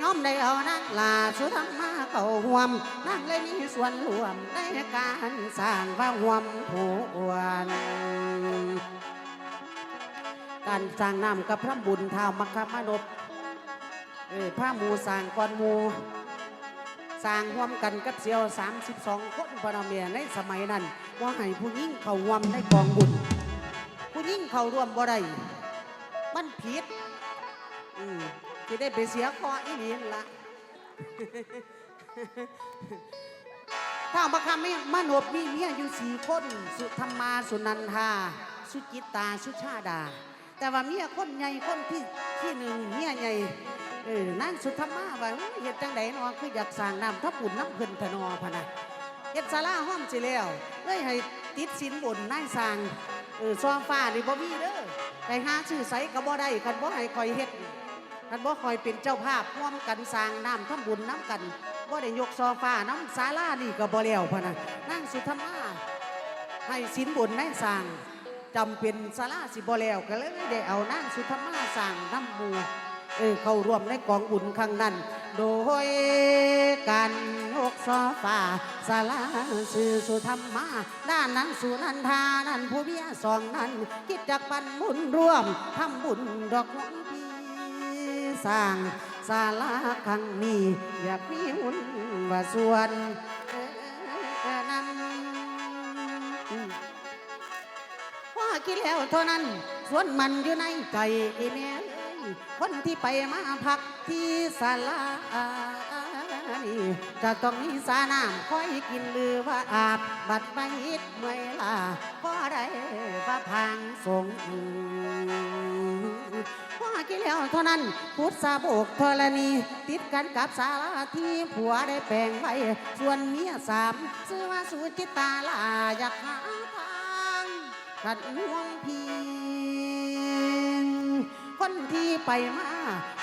ย้อมได้เอานางลาสุธรรมาเข้าห่วมนางเลยมีส่วนร่วมในการสร้างพระห่วมผูวนการสร้างน้ำกับพระบุญเท้ามัคคมนบเออพระมูสร้างก่อนมูสร้างร่วมกันกับเสียว 32 คนพระเมียในสมัยนั้น ว่าให้ผู้ยิ่งเขาร่วมในกองบุญ ผู้ยิ่งเขาร่วมบ่ได้มันผิด จะได้ไปเสียคออีหลีนละถ้าบัคำไม่มานบมีเมียอยู่สี่คน สุธรรมาสุนันทา สุจิตตา สุชาดา แต่ว่าเมียคนใหญ่คนที่ที่หนึ่งเมียใหญ่เออนางสุธรรมาว่าเฮ็ดจังไดเนอคืออยากสร้างน้ำทับปุ่นน้ำเพิ่นพะนอพะนะเฮ็ดศาลาห้อมสิแล้วเลยให้ติดสินบนนายสร้างเออซอฟ้านี่บ่มีเด้อไปหาชื่อไสก็บ่ได้คันบ่ให้คอยเฮ็ด คันบ่คอยเป็นเจ้าภาพร่วมกันสร้างน้ำทำบุญน้ำกันบ่ได้ยกซอฟ้าน้ำศาลานี่ก็บ่แล้วพะนะนางสุธรรมาให้สินบนได้สร้างจำเป็นสาราสิบแล้วก็เลยได้เอานางสุธรรมาสร้างน้ำหมูเออเข้าร่วมในกองบุญครั้งนั้น โดยการยกซอฟ้าสาราสื่อสุธรรมา ด้านนั้นสุนันทานั้นผู้เมียสองนั้นคิดจากปันบุญร่วมทำบุญดอกน้องพี สร้างศาลาครั้งนี้ อยากมีหุ่นว่าส่วนเออนว่ากินแล้วเท่านั้น ส่วนมันอยู่ในใจอ้แม่คนที่ไปมาพักที่ศาลาจะต้องมีสาน้ำคอยกินหรือว่าอาบ บัดไม่ฮิดเมื่อยลาพอได้ว่าพังสงว่ากิน แล้วเท่านั้นพุทธสาโบกธรณี ติดกันกับสาราที่ผัวได้แปลงไว้ส่วนเมียสามชื่อว่าสุจิตาลาอยากหาทางขัดห่วงพี คนที่ไปมา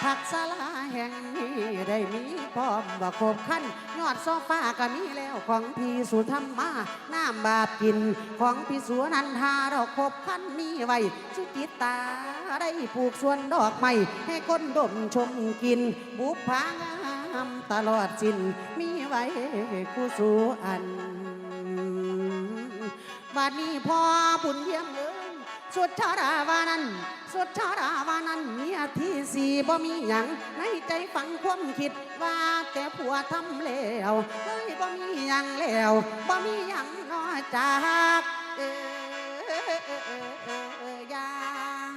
ผักสลาแห่งนี้ได้มีพร้อมว่าครบขั้นยอดโซฟาก็มีแล้วของพี่สุธรรมาน้ำบาปกินของพี่สุนันทาเราครบขั้นมีไว้สุจิตตาได้ปลูกสวนดอกไม้ให้คนดมชมกิน บุพผางามตลอดสิ้นมีไว้คู่สูอันบัดนี้พ่อบุญเยี่ยมเอ้ย สุดชาดาวานั้น สุดชาดาวานั้นเมียที่สี่บ่มีหยังในใจฝังความคิดว่าแต่ผัวทำแล้วเฮ้ยบ่มีหยังแล้วบ่มีหยังนอกจากเออยัง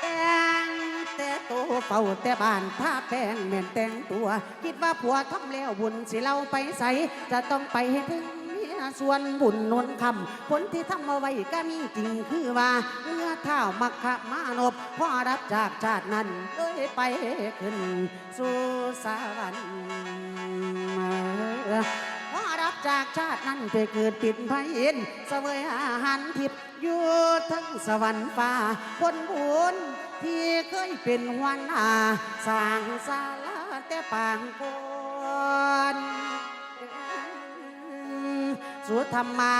แต่งแต่โตเฝ้าแต่บ้านท่าแป้งแม่นแต่งตัว คิดว่าผัวทำแล้วบุญสิเราไปใสจะต้องไปให้ถึง ส่วนบุญนวลคำผลที่ทำเอาไว้ก็มีจริงคือว่าเมื่อเท้ามักขะมานบพ่อรับจากชาตินั้นเลยไปขึ้นสู่สวรรค์พอรับจากชาตินั้นไปเกิดติดพระอินทร์เสวยอาหารทิพย์อยู่ทั้งสวรรค์ฟ้าคนบุญที่เคยเป็นวันอาสางศาลาแต่ปางก่ สุธรรมา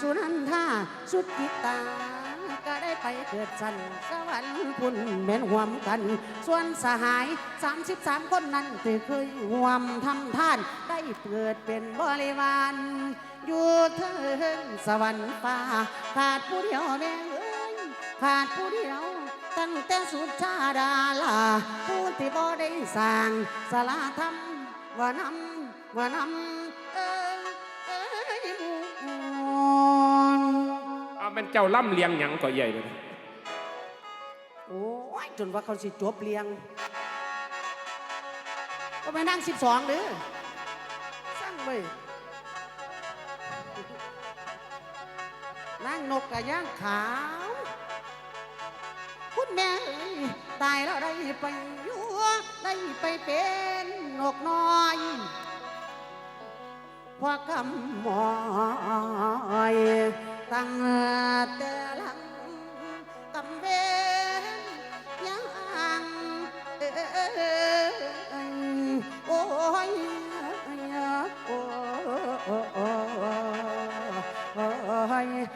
สุนันทาสุจิตา ก็ได้ไปเกิดสันสวรรค์พุ่นแม่นหวมกัน ส่วนสหาย 33 คนนั้นที่เคยห่วมทำท่าน ได้เกิดเป็นบริวาร อยู่เทิงสวรรค์ฟ้าขาดผู้เดียวแม่เอ้ยขาดผู้เดียวตั้งแต่สุดชาดาลาผู้ที่บ่ได้สร้างสลาธรรมว่านำว่านำเอ้ เอาเป็นเจ้าล่ำเลียงหยังก็ใหญ่เลยโอ้ยจนว่าเขาสิจบเลียง ก็ไปนั่งสิบสองหรือสร้างไปนั่งนกกระย่างขาว คุณแม่เอ้ยตายแล้วได้ไปอยู่ได้ไปเป็นนกน้อยพอกำหมอย tăng tê lăng cầm bên giang ôi ôi ôi ôi